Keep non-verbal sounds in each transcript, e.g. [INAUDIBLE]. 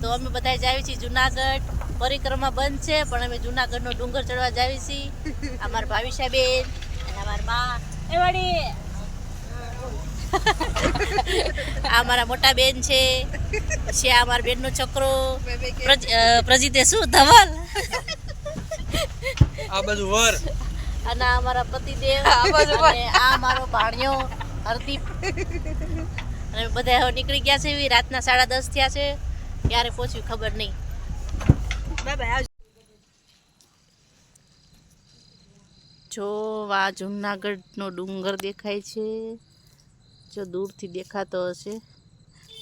તો અમે બધા જાવી છીએ જુનાગઢ. પરિક્રમા બંધ છે પણ અમે જુનાગઢનો ડુંગર ચડવા જાવી છીએ. અમારા ભાવિશા બેન અને અમારા માં. એ વળી. આ અમારા મોટા બેન છે. પછી આ મારા બેનનો છોકરો. પ્રજીતે શું? ધવલ. આ બધું વર. અને આ અમારા પતિદેવ. અને આ અમારો ભાણિયો હરદીપ. અને બધા નીકળી ગયા છે એવી રાતના સાડા દસ થયા છે. ક્યારે પહોંચ્યું ખબર નહીં. જો આ જુનાગઢનો ડુંગર દેખાય છે. જો દૂરથી દેખાતો હશે.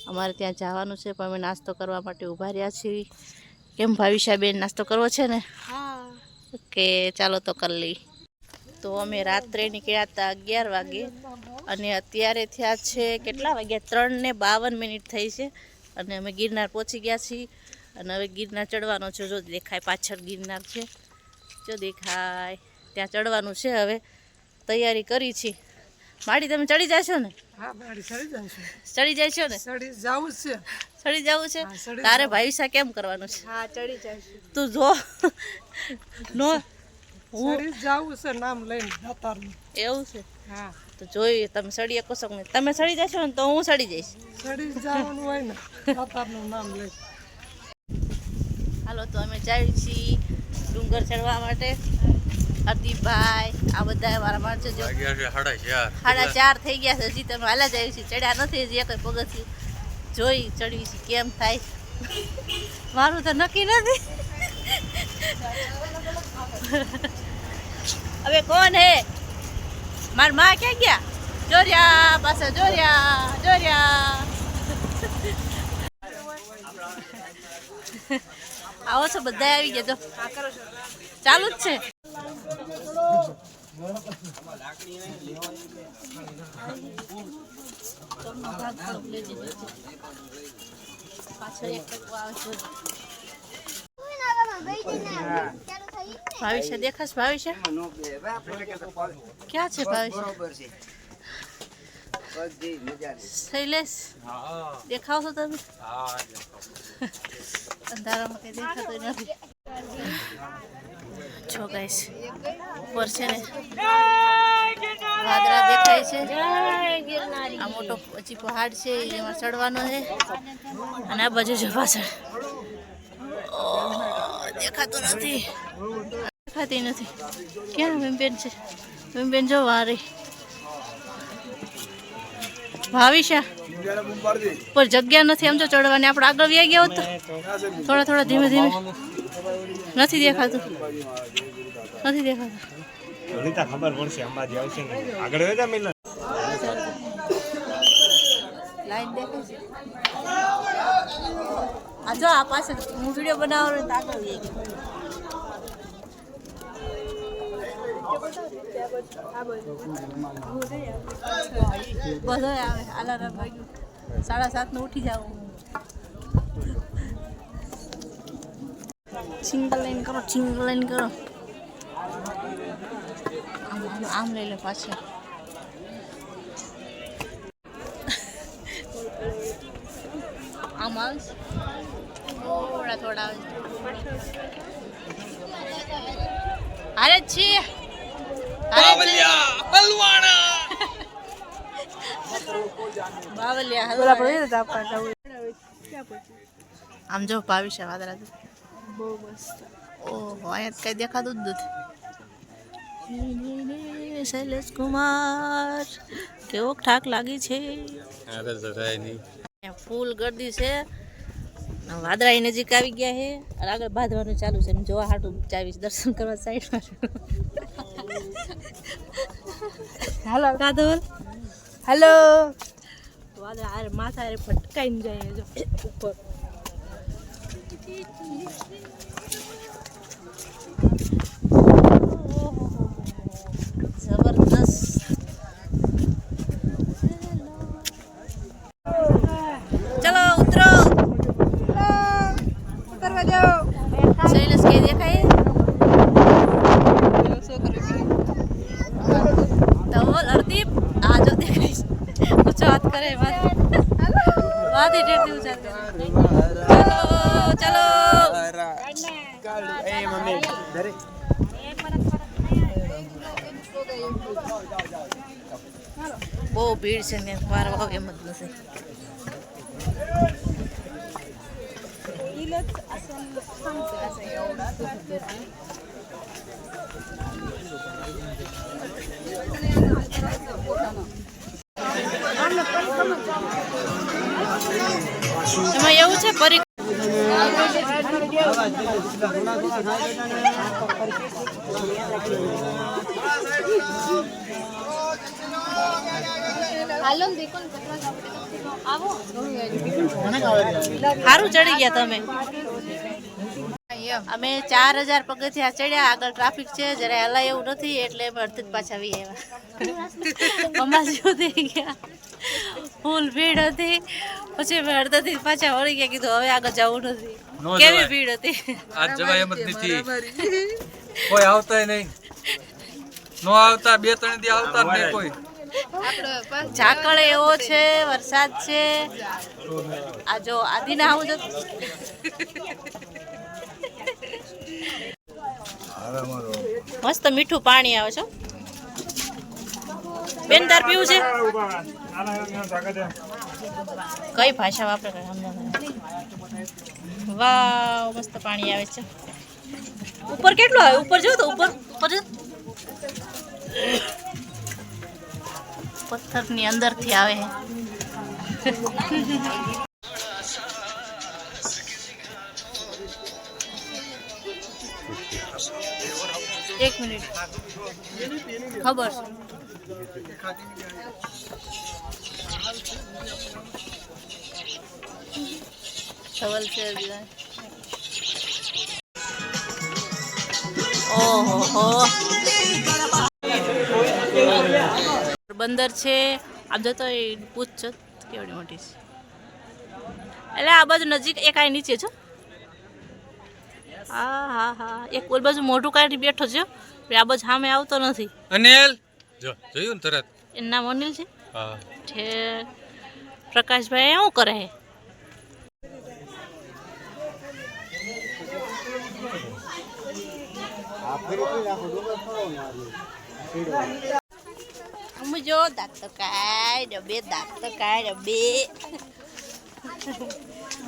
અમારે ત્યાં જવાનું છે પણ અમે નાસ્તો કરવા માટે ઊભા રહ્યા છીએ. કેમ ભાવિશાબેન નાસ્તો કરવો છે ને? કે ચાલો તો કરી લઈ તો અમે રાત્રે નીકળ્યા હતા અગિયાર વાગે. અને અત્યારે થયા છે કેટલા વાગ્યા? ત્રણ ને બાવન મિનિટ થઈ છે. અને અમે ગિરનાર પહોંચી ગયા છીએ. અને હવે ગિરનાર ચડવાનો છે. જો દેખાય પાછળ ગિરનાર છે. જો દેખાય. ત્યાં ચડવાનું છે હવે. તૈયારી કરી છે માડી તમે ચડી જશો ને? ચડી જાય છો ને? ચડી જવું છે. ચડી જવું છે? તારે ભાઈસા કેમ કરવાનું છે? હા ચડી જશે. તું જો. નો. હું જવું છે નામ લઈને એવું છે? હા. તો જોઈ તમે સડી શકો છો તમે સડી જશો ને તો હું સડી જઈશ. સડી જવાનું હોય ને દાતારનું નામ લઈ. હાલો તો અમે જઈએ છીએ ડુંગર ચડવા માટે. હરદીપભાઈ આ બધા મારા માણસો જો સાડા ચાર. સાડા ચાર થઈ ગયા છે હજી તમે હાલા જાય છે ચડ્યા નથી હજી એક પગથિયું. જોઈ ચડવી છે કેમ થાય? મારું તો નક્કી નથી. હવે કોણ હે? મારમાં ક્યાં ગયા? જોર્યા, પાછા જોર્યા જોર્યા. આવો છો બધા આવી ગયા જો ચાલુ જ છે. પાછળ એક આવે છે. ભાવિષ્ય દેખાશ ભાવિષ્ય ક્યાં છે ભાવિષ્ય શૈલેષ દેખાવ છો તમે? અંધારામાં કઈ દેખાતો નથી. છો ગાઈસ ઉપર છે ને વાદળા દેખાય છે. આ મોટો પછી પહાડ છે એમાં ચડવાનો છે. અને આ બાજુ છે પાછળ. ઓહ, દેખાતું નથી. દેખાતી નથી. ક્યાં વિમબેન છે? વિમબેન જો વારે. ભાવિશા પર જગ્યા નથી એમ જો ચડવાની. આપણે આગળ વ્યા ગયા હોત તો. થોડા થોડા ધીમે ધીમે. નથી દેખાતું. નથી દેખાતું. ગણિતા ખબર પડશે અંબાજી આવશે ને. આગળ વેદા મિલન. લાઈન દેખાય છે. આ જો આ પાસે હું વીડિયો બનાવવાનો આગળ વ્યા ગઈ આવે આલારામ વાગ્યું સાડા સાતનું ઉઠી જાવ સિંગલ લાઈન કરો સિંગલ લાઈન કરો. આમ લઈ લે પાછળ. આમ આવે અરે છી. આમ જો ભાવી છે વાદરા બહુ મસ્ત. ઓહો અહીંયા કઈ દેખાતું જ નથી. શૈલેષ કુમાર. કેવો ઠાક લાગી છે. ફૂલ ગરદી છે. અને વાદળાઈ નજીક આવી ગયા છે અને આગળ બાંધવાનું ચાલુ છે. એમ જોવા હાટું ચાવીશ દર્શન કરવા સાઈડ હાલો. કાધોલ. હેલો. વાદળા આરે માથા આરે ફટકાઈને જાય જો ઉપર. રાતે ડેઢ બહુ ભીડ છે. ને વાર ભાવ એમ જ નથી I'm not going to come એમાં એવું છે પરી સારું ચડી ગયા તમે. અમે ચાર હજાર પગથિયા ચડ્યા આગળ ટ્રાફિક છે જરા હલાય એવું નથી એટલે અમે અડધી પાછા આવી આવ્યા. [LAUGHS] અંબાજી થઈ ગયા. ફૂલ ભીડ હતી. પછી અમે અડધાથી પાછા વળી ગયા કીધું હવે આગળ જવું નથી. કેવી ભીડ હતી? આજ જવાય એમ જ નથી. કોઈ આવતા નહીં. નો આવતા બે ત્રણ દી આવતા જ નહીં કોઈ. ઝાકળ એવો છે. વરસાદ છે. આ જો આદિના આવું જો મસ્ત મીઠું પાણી આવે છે. બેન, તાર પીવું છે? કઈ ભાષા વાપરે કઈ સમજાતું નથી. વાવ, મસ્ત પાણી આવે છે. ઉપર કેટલું આવે? ઉપર જો તો ઉપર? ઉપર જો. પથ્થરની અંદરથી આવે છે એક મિનિટ. ખબર છે. બંદર છે. આમ જતો એ પૂછ કેવડી મોટી છે. એટલે આ બાજુ નજીક એક આ નીચે છો હા. હા હા એક બાજુ મોઢું કાઢી બેઠો છે આ બાજુ સામે આવતો નથી. અનિલ! જો જોયું ને તરત? એનું નામ અનિલ છે? હા. છે પ્રકાશભાઈ શું કરે છે? અમે જો દાંત તો કાઢ બે દાંત તો બે.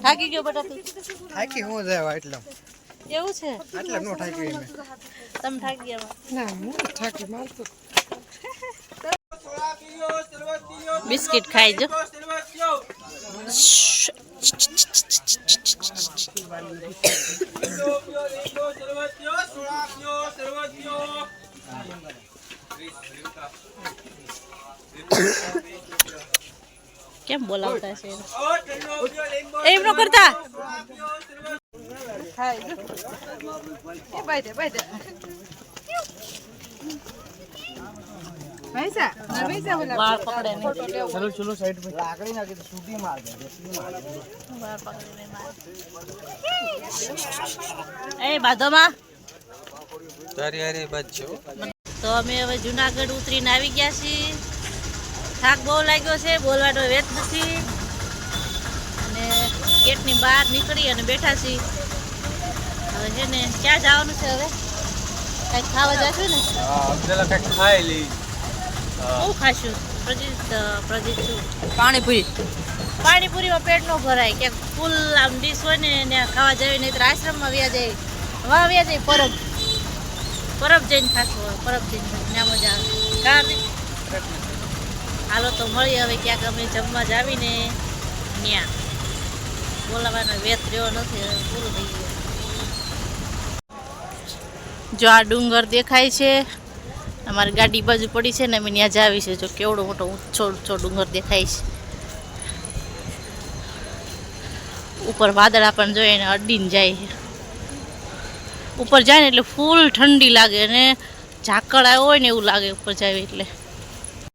થાકી ગયો બટા તું? થાકી હું જાય એટલે એવું છે? એટલે નો થાકી તમે થાકી ગયા ના હું થાકી મારતો બિસ્કિટ ખાઈ જો. કેમ બોલાવતા છે એમ નો કરતા. એ બાય દે બાય દે. પૈસા? પૈસા બોલા વાળ પકડે નહીં. ચલો ચલો સાઈડ પર. લાકડી નાખી તો છૂટી માર દે વાળ પકડીને મારે. એ બાધોમાં. તારી હારી બાદ તો અમે હવે જુનાગઢ ઉતરીને આવી ગયા છીએ. થાક બહુ લાગ્યો છે બોલવાનો વેત નથી. અને ગેટની બહાર નીકળી અને બેઠા છીએ. હવે છે ને ક્યાં જવાનું છે હવે? કઈ ખાવા જશું ને? હા પેલા કઈ ખાઈ લઈ શું ખાશું પ્રજીત પ્રજીત શું? પાણીપુરી. પાણીપુરીમાં પેટ ન ભરાય. ક્યાંક ફૂલ આમ ડીશ હોય ને એને ખાવા જાય નહીં તો આશ્રમમાં વ્યા જાય. વાહ વ્યા જાય. પરબ. પરબ જઈને ખાશું હોય પરબ જઈને ત્યાં મજા આવે. કાર્તિક હાલો તો મળી હવે ક્યાંક અમે જમવા જાવીને. ત્યાં બોલાવાનો વેત રહ્યો નથી હવે. પૂરું થઈ ગયું જો આ ડુંગર દેખાય છે. અમારી ગાડી બાજુ પડી છે ને અમે ત્યાં જાવી છે. જો કેવડો મોટો ઊંચો ઊંચો ડુંગર દેખાય છે. ઉપર વાદળા પણ જોઈએ ને અડીને જાય ઉપર જાય ને એટલે ફૂલ ઠંડી લાગે અને ઝાકળ આવ્યો હોય ને એવું લાગે ઉપર જાય એટલે.